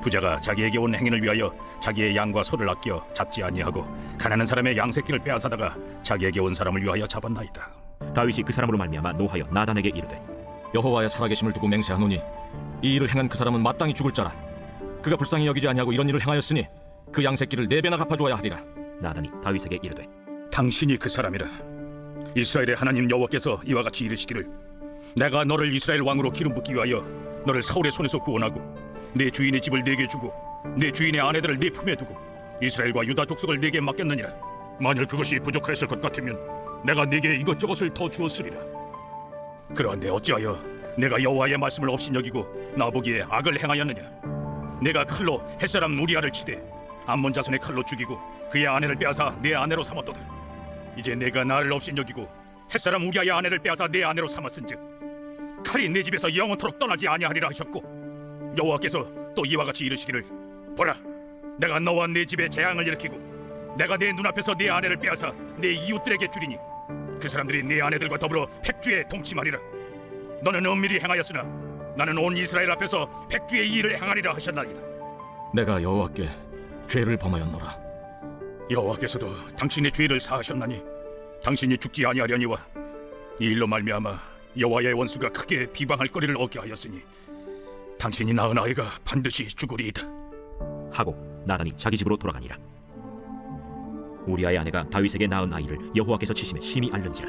부자가 자기에게 온 행인을 위하여 자기의 양과 소를 아껴 잡지 아니하고 가난한 사람의 양 새끼를 빼앗아다가 자기에게 온 사람을 위하여 잡았나이다. 다윗이 그 사람으로 말미암아 노하여 나단에게 이르되 여호와의 살아계심을 두고 맹세하노니 이 일을 행한 그 사람은 마땅히 죽을 자라. 그가 불쌍히 여기지 아니하고 이런 일을 행하였으니 그 양새끼를 네 배나 갚아주어야 하리라. 나단이 다윗에게 이르되 당신이 그 사람이라. 이스라엘의 하나님 여호와께서 이와 같이 이르시기를 내가 너를 이스라엘 왕으로 기름 붓기 위하여 너를 사울의 손에서 구원하고 내 주인의 집을 네게 주고 내 주인의 아내들을 네 품에 두고 이스라엘과 유다 족속을 네게 맡겼느니라. 만일 그것이 부족하였을 것 같으면 내가 네게 이것저것을 더 주었으리라. 그러한데 어찌하여 내가 여호와의 말씀을 업신여기고 나보기에 악을 행하였느냐? 내가 칼로 햇사람 우리아를 치되 암몬 자손의 칼로 죽이고 그의 아내를 빼앗아 내 아내로 삼았도다. 이제 내가 나를 업신여기고 햇사람 우리아의 아내를 빼앗아 내 아내로 삼았은즉 칼이 내 집에서 영원토록 떠나지 아니하리라 하셨고 여호와께서 또 이와 같이 이르시기를 보라 내가 너와 내 집에 재앙을 일으키고 내가 내 눈앞에서 내 아내를 빼앗아 내 이웃들에게 주리니 그 사람들이 내 아내들과 더불어 백주에 동침하리라. 너는 은밀히 행하였으나 나는 온 이스라엘 앞에서 백주의 이 일을 행하리라 하셨나이다. 내가 여호와께 죄를 범하였노라. 여호와께서도 당신의 죄를 사하셨나니 당신이 죽지 아니하려니와 이 일로 말미암아 여호와의 원수가 크게 비방할 거리를 얻게 하였으니 당신이 낳은 아이가 반드시 죽으리이다. 하고 나단이 자기 집으로 돌아가니라. 우리아의 아내가 다윗에게 낳은 아이를 여호와께서 치심에 심히 알른지라.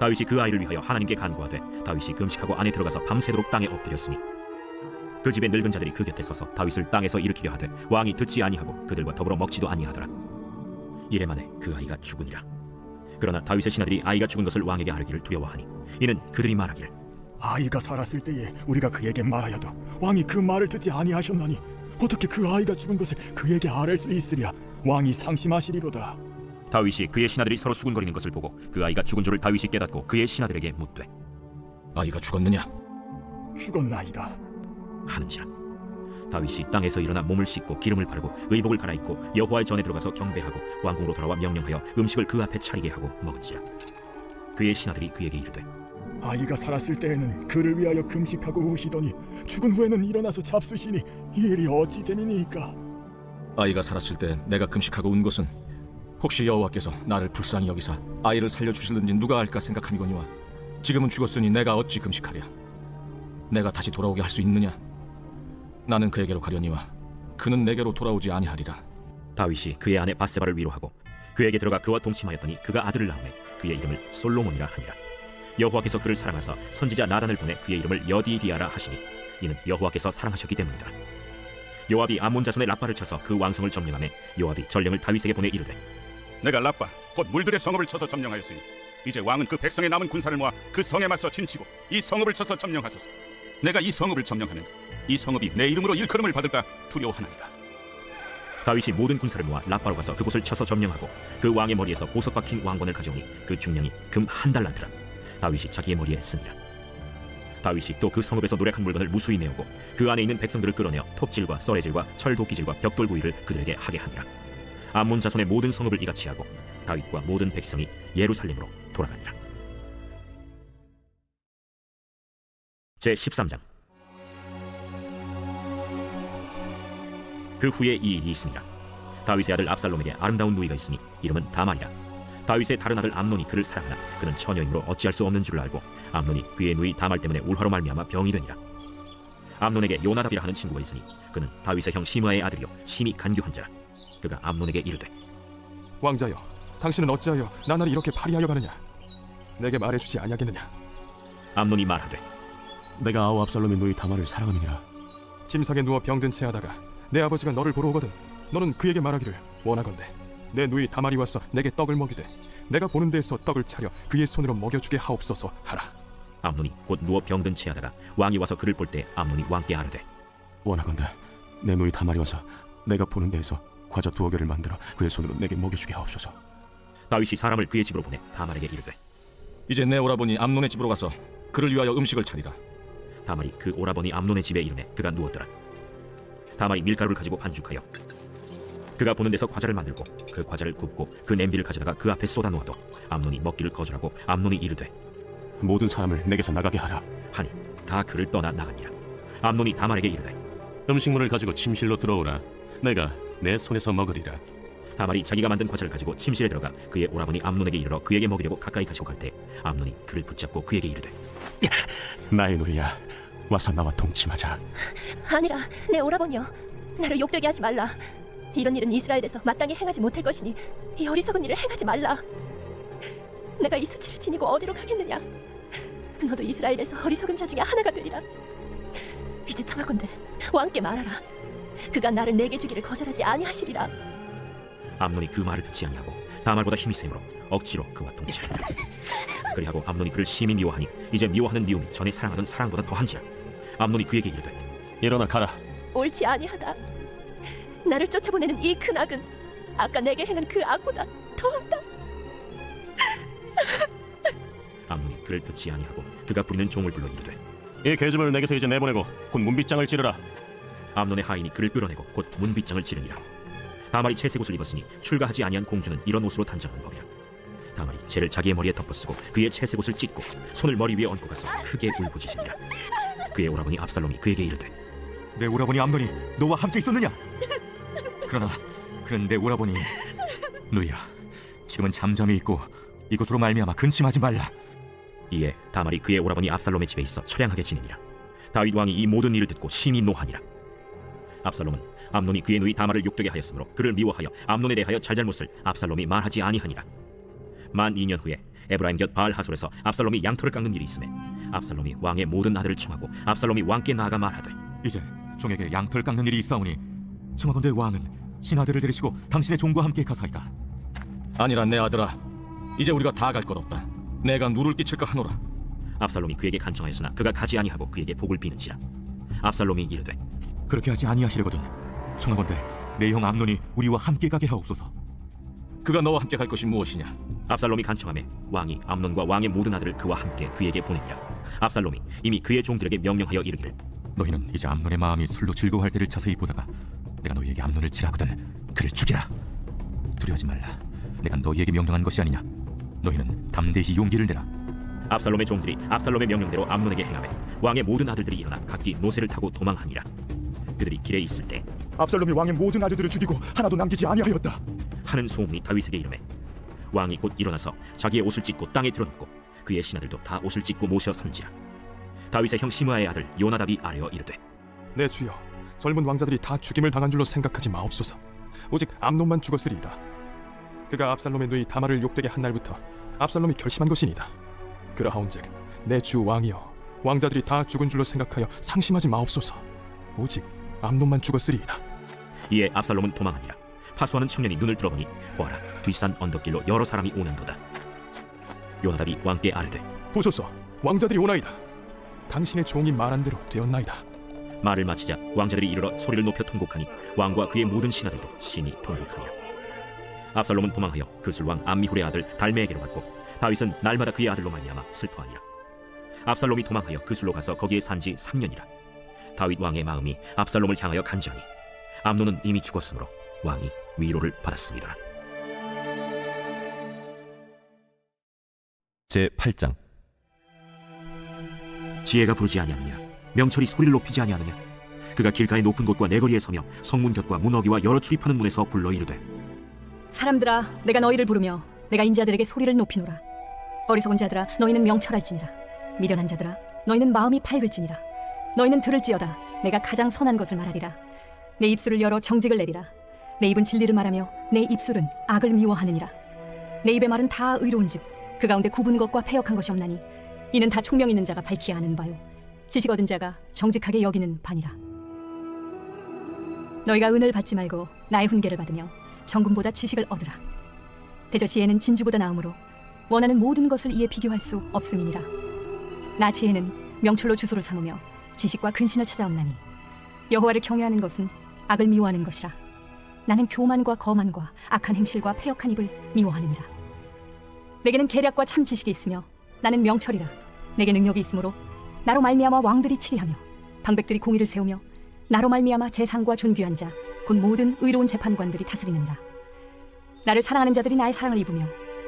다윗이 그 아이를 위하여 하나님께 간구하되 다윗이 금식하고 안에 들어가서 밤새도록 땅에 엎드렸으니 그 집의 늙은 자들이 그 곁에 서서 다윗을 땅에서 일으키려 하되 왕이 듣지 아니하고 그들과 더불어 먹지도 아니하더라. 이래 만에 그 아이가 죽으니라. 그러나 다윗의 신하들이 아이가 죽은 것을 왕에게 아르기를 두려워하니 이는 그들이 말하기를 아이가 살았을 때에 우리가 그에게 말하여도 왕이 그 말을 듣지 아니하셨나니 어떻게 그 아이가 죽은 것을 그에게 아랠 수 있으랴? 왕이 상심하시리로다. 다윗이 그의 신하들이 서로 수군거리는 것을 보고 그 아이가 죽은 줄을 다윗이 깨닫고 그의 신하들에게 묻되 아이가 죽었느냐? 죽었나이다. 하는지라. 다윗이 땅에서 일어나 몸을 씻고 기름을 바르고 의복을 갈아입고 여호와의 전에 들어가서 경배하고 왕궁으로 돌아와 명령하여 음식을 그 앞에 차리게 하고 먹은지라. 그의 신하들이 그에게 이르되 아이가 살았을 때에는 그를 위하여 금식하고 우시더니 죽은 후에는 일어나서 잡수시니 이 일이 어찌 되니이까? 아이가 살았을 때 내가 금식하고 운 것은 혹시 여호와께서 나를 불쌍히 여기사 아이를 살려 주실는지 누가 알까 생각함이거니와 지금은 죽었으니 내가 어찌 금식하랴? 내가 다시 돌아오게 할 수 있느냐? 나는 그에게로 가려니와 그는 내게로 돌아오지 아니하리라. 다윗이 그의 아내 바세바를 위로하고 그에게 들어가 그와 동침하였더니 그가 아들을 낳음에 그의 이름을 솔로몬이라 하니라 여호와께서 그를 사랑하사 선지자 나단을 보내 그의 이름을 여디디아라 하시니 이는 여호와께서 사랑하셨기 때문이더라. 요압이 아몬 자손의 라빠를 쳐서 그 왕성을 점령하매 요압이 전령을 다윗에게 보내 이르되 내가 라빠 곧 물들의 성읍을 쳐서 점령하였으니 이제 왕은 그 백성의 남은 군사를 모아 그 성에 맞서 진치고 이 성읍을 쳐서 점령하소서. 내가 이 성읍을 점령하면 이 성읍이 내 이름으로 일컬음을 받을까 두려워하나이다. 다윗이 모든 군사를 모아 라빠로 가서 그곳을 쳐서 점령하고 그 왕의 머리에서 보석 박힌 왕관을 가져오니 그 중량이 금 한 달란트라 다윗이 자기의 머리에 쓰니라 다윗이 또 그 성읍에서 노력한 물건을 무수히 내오고 그 안에 있는 백성들을 끌어내어 톱질과 썰해질과 철도끼질과 벽돌구이를 그들에게 하게 하니라. 암몬 자손의 모든 성읍을 이같이 하고 다윗과 모든 백성이 예루살렘으로 돌아가니라. 제 13장. 그 후에 이 일이 있으니라 다윗의 아들 압살롬에게 아름다운 누이가 있으니 이름은 다말이라 다윗의 다른 아들 암논이 그를 사랑하나 그는 처녀이므로 어찌할 수 없는 줄을 알고 암논이 그의 누이 다말 때문에 울화로 말미암아 병이 되니라 암논에게 요나답이라 하는 친구가 있으니 그는 다윗의 형 시므아의 아들이요 심히 간교한 자라 그가 암논에게 이르되 왕자여, 당신은 어찌하여 나날이 이렇게 파리하여 가느냐? 내게 말해주지 아니하겠느냐? 암논이 말하되 내가 아우 압살롬의 누이 다말을 사랑함이니라 침상에 누워 병든 채 하다가 내 아버지가 너를 보러 오거든 너는 그에게 말하기를 원하건대 내 누이 다말이 와서 내게 떡을 먹이되 내가 보는 데에서 떡을 차려 그의 손으로 먹여주게 하옵소서 하라. 암논이 곧 누워 병든 채하다가 왕이 와서 그를 볼 때 암논이 왕께 아르되 원하건대 내 누이 다말이 와서 내가 보는 데에서 과자 두어 개를 만들어 그의 손으로 내게 먹여주게 하옵소서. 다윗이 사람을 그의 집으로 보내 다말에게 이르되 이제 내 오라버니 암논의 집으로 가서 그를 위하여 음식을 차리라. 다말이 그 오라버니 암논의 집에 이르매 그가 누웠더라 다말이 밀가루를 가지고 반죽하여 그가 보는 데서 과자를 만들고 그 과자를 굽고 그 냄비를 가져다가 그 앞에 쏟아 놓아도 암논이 먹기를 거절하고 암논이 이르되 모든 사람을 내게서 나가게 하라. 하니 다 그를 떠나 나가니라 암논이 다말에게 이르되 음식물을 가지고 침실로 들어오라. 내가 내 손에서 먹으리라. 다말이 자기가 만든 과자를 가지고 침실에 들어가 그의 오라버니 암논에게 이르러 그에게 먹이려고 가까이 가시고 갈 때 암논이 그를 붙잡고 그에게 이르되 나의 누이야, 와서 나와 동침하자. 아니라 내 오라버니여 나를 욕되게 하지 말라 이런 일은 이스라엘에서 마땅히 행하지 못할 것이니 이 어리석은 일을 행하지 말라 내가 이 수치를 지니고 어디로 가겠느냐 너도 이스라엘에서 어리석은 자 중에 하나가 되리라 이제 청하건대 왕께 말하라 그가 나를 내게 주기를 거절하지 아니하시리라 암논이 그 말을 듣지 아니하고 다말보다 힘이 세므로 억지로 그와 동침한다. 그리하고 암논이 그를 심히 미워하니 이제 미워하는 미움이 전에 사랑하던 사랑보다 더한지라. 암논이 그에게 이르되 일어나 가라. 옳지 아니하다 나를 쫓아보내는 이 큰 악은 아까 내게 행한 그 악보다 더하다 암논이 그를 듣지 아니하고 그가 부리는 종을 불러 이르되 이 계집을 내게서 이제 내보내고 곧 문빗장을 찌르라. 암논의 하인이 그를 끌어내고 곧 문빗장을 찌르니라. 다말이 채색 옷을 입었으니 출가하지 아니한 공주는 이런 옷으로 단장한 법이라. 다말이 채를 자기의 머리에 덮어쓰고 그의 채색 옷을 찢고 손을 머리 위에 얹고 가서 크게 울부짖으니라. 그의 오라버니 압살롬이 그에게 이르되 내 오라버니 암논이 너와 함께 있었느냐? 그러나 그는 내 오라버니 누이야 지금은 잠잠히 있고 이것으로 말미암아 근심하지 말라 이에 다말이 그의 오라버니 압살롬의 집에 있어 처량하게 지내니라. 다윗 왕이 이 모든 일을 듣고 심히 노하니라. 압살롬은 암논이 그의 누이 다말을 욕되게 하였으므로 그를 미워하여 암논에 대하여 잘잘못을 압살롬이 말하지 아니하니라. 만 2년 후에 에브라임 곁 바알 하솔에서 압살롬이 양털을 깎는 일이 있음에 압살롬이 왕의 모든 아들을 청하고 압살롬이 왕께 나아가 말하되 이제 종에게 양털 깎는 일이 있사오니 청하건대 왕은 신하들을 데리시고 당신의 종과 함께 가사이다 아니라 내 아들아, 이제 우리가 다 갈 것 없다. 내가 누를 끼칠까 하노라. 압살롬이 그에게 간청하였으나 그가 가지 아니하고 그에게 복을 비는지라. 압살롬이 이르되 그렇게 하지 아니하시려거든 청하건대 내 형 암논이 우리와 함께 가게 하옵소서 그가 너와 함께 갈 것이 무엇이냐? 압살롬이 간청하매 왕이 암논과 왕의 모든 아들을 그와 함께 그에게 보내니라. 압살롬이 이미 그의 종들에게 명령하여 이르기를 너희는 이제 암논의 마음이 술로 즐거워할 때를 자세히 보다가 내가 너희에게 암논을 치라거든 그를 죽이라 두려워하지 말라 내가 너희에게 명령한 것이 아니냐 너희는 담대히 용기를 내라 압살롬의 종들이 압살롬의 명령대로 암논에게 행하매 왕의 모든 아들들이 일어나 각기 노새를 타고 도망하니라. 그들이 길에 있을 때 압살롬이 왕의 모든 아들들을 죽이고 하나도 남기지 아니하였다. 하는 소문이 다윗에게 이르매 왕이 곧 일어나서 자기의 옷을 찢고 땅에 드러눕고 그의 신하들도 다 옷을 찢고 모셔 선지라. 다윗의 형 시므아의 아들 요나답이 아뢰어 이르되 내 주여, 젊은 왕자들이 다 죽임을 당한 줄로 생각하지 마옵소서. 오직 암논만 죽었으리이다. 그가 압살롬의 누이 다말을 욕되게 한 날부터 압살롬이 결심한 것이니이다. 그러하온즉 내 주 왕이여, 왕자들이 다 죽은 줄로 생각하여 상심하지 마옵소서. 오직 암논만 죽었으리이다. 이에 압살롬은 도망하니라. 파수하는 청년이 눈을 들어보니 보아라 뒷산 언덕길로 여러 사람이 오는도다. 요나답이 왕께 아뢰되 보소서, 왕자들이 오나이다. 당신의 종이 말한 대로 되었나이다. 말을 마치자 왕자들이 이르러 소리를 높여 통곡하니 왕과 그의 모든 신하들도 신이 통곡하니라. 압살롬은 도망하여 그술왕 암미훌의 아들 달메에게로 갔고 다윗은 날마다 그의 아들로 말미암아 슬퍼하니라. 압살롬이 도망하여 그술로 가서 거기에 산 지 3년이라. 다윗 왕의 마음이 압살롬을 향하여 간절히 암논은 이미 죽었으므로 왕이 위로를 받았습니다. 제 8장 지혜가 부르지 아니하느냐 명철이 소리를 높이지 아니하느냐? 그가 길가의 높은 곳과 내거리에 서며 성문 곁과 문어기와 여러 출입하는 문에서 불러 이르되 사람들아 내가 너희를 부르며 내가 인자들에게 소리를 높이노라. 어리석은 자들아 너희는 명철할지니라. 미련한 자들아 너희는 마음이 밝을지니라. 너희는 들을지어다. 내가 가장 선한 것을 말하리라. 내 입술을 열어 정직을 내리라. 내 입은 진리를 말하며 내 입술은 악을 미워하느니라. 내 입의 말은 다 의로운즉 그 가운데 구분 것과 패역한 것이 없나니 이는 다 총명 있는 자가 밝히 아는 바요 지식 얻은 자가 정직하게 여기는 바니라. 너희가 은을 받지 말고 나의 훈계를 받으며 정금보다 지식을 얻으라. 대저 지혜는 진주보다 나음으로 원하는 모든 것을 이에 비교할 수 없음이니라. 나 지혜는 명철로 주소를 삼으며 지식과 근신을 찾아옵나니 여호와를 경외하는 것은 악을 미워하는 것이라. 나는 교만과 거만과 악한 행실과 패역한 입을 미워하느니라. 내게는 계략과 참 지식이 있으며 나는 명철이라. 내게 능력이 있으므로 나로 말미암아 왕들이 치리하며 방백들이 공의를 세우며 나로 말미암아 재상과 존귀한 자 곧 모든 의로운 재판관들이 다스리느니라. 나를 사랑하는 자들이 나의 사랑을 입으며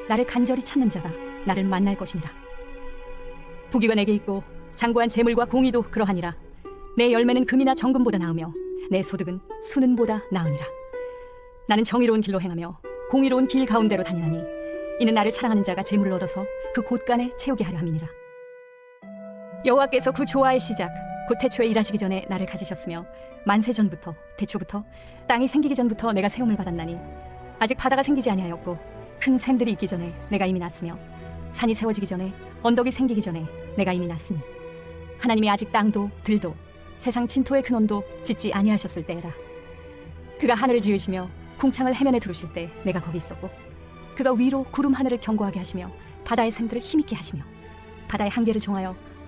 나를 간절히 찾는 자가 나를 만날 것이니라. 부귀가 내게 있고 장구한 재물과 공의도 그러하니라. 내 열매는 금이나 정금보다 나으며 내 소득은 수는보다 나으니라. 나는 정의로운 길로 행하며 공의로운 길 가운데로 다니나니 이는 나를 사랑하는 자가 재물을 얻어서 그 곳간에 채우게 하려 함이니라 여호와께서 그 조화의 시작 곧 태초에 일하시기 전에 나를 가지셨으며 만세 전부터 태초부터 땅이 생기기 전부터 내가 세움을 받았나니 아직 바다가 생기지 아니하였고 큰 샘들이 있기 전에 내가 이미 났으며 산이 세워지기 전에 언덕이 생기기 전에 내가 이미 났으니 하나님이 아직 땅도 들도 세상 진토의 근원도 짓지 아니하셨을 때라. 그가 하늘을 지으시며 궁창을 해면에 두르실 때 내가 거기 있었고 그가 위로 구름 하늘을 견고하게 하시며 바다의 샘들을 힘있게 하시며 바다의 한계를 정하여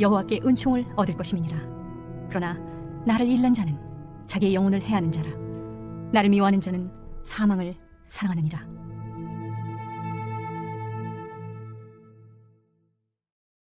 여호와께 은총을 얻을 것임이니라. 그러나 나를 잃는 자는 자기의 영혼을 해하는 자라. 나를 미워하는 자는 사망을 사랑하느니라